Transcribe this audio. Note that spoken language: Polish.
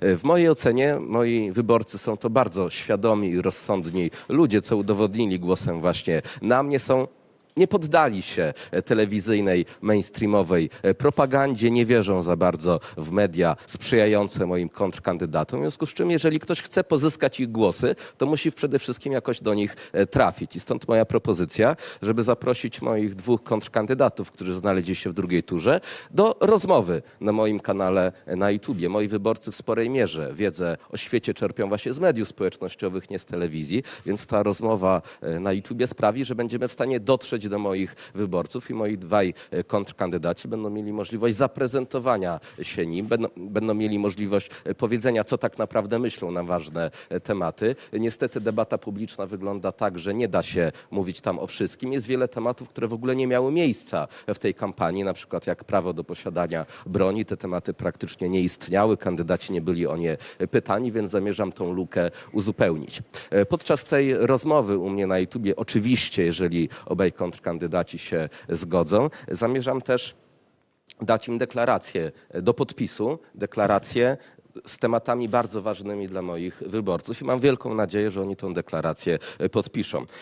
W mojej ocenie moi wyborcy są to bardzo świadomi i rozsądni ludzie, co udowodnili głosem właśnie na mnie. Są nie poddali się telewizyjnej, mainstreamowej propagandzie, nie wierzą za bardzo w media sprzyjające moim kontrkandydatom. W związku z czym, jeżeli ktoś chce pozyskać ich głosy, to musi przede wszystkim jakoś do nich e, trafić. I stąd moja propozycja, żeby zaprosić moich dwóch kontrkandydatów, którzy znaleźli się w drugiej turze, do rozmowy na moim kanale na YouTubie. Moi wyborcy w sporej mierze wiedzę o świecie czerpią właśnie z mediów społecznościowych, nie z telewizji, więc ta rozmowa e, na YouTubie sprawi, że będziemy w stanie dotrzeć do moich wyborców i moi dwaj e, kontrkandydaci będą mieli możliwość zaprezentowania się nim, będą, będą mieli możliwość e, powiedzenia, co tak naprawdę myślą na ważne e, tematy. Niestety debata publiczna wygląda tak, że nie da się mówić tam o wszystkim. Jest wiele tematów, które w ogóle nie miały miejsca w tej kampanii, na przykład jak prawo do posiadania broni. Te tematy praktycznie nie istniały, kandydaci nie byli o nie pytani, więc zamierzam tą lukę uzupełnić. Podczas tej rozmowy u mnie na YouTubie, oczywiście, jeżeli obaj kontrkandydaci się zgodzą, zamierzam też dać im deklarację do podpisu, deklarację z tematami bardzo ważnymi dla moich wyborców i mam wielką nadzieję, że oni tę deklarację podpiszą.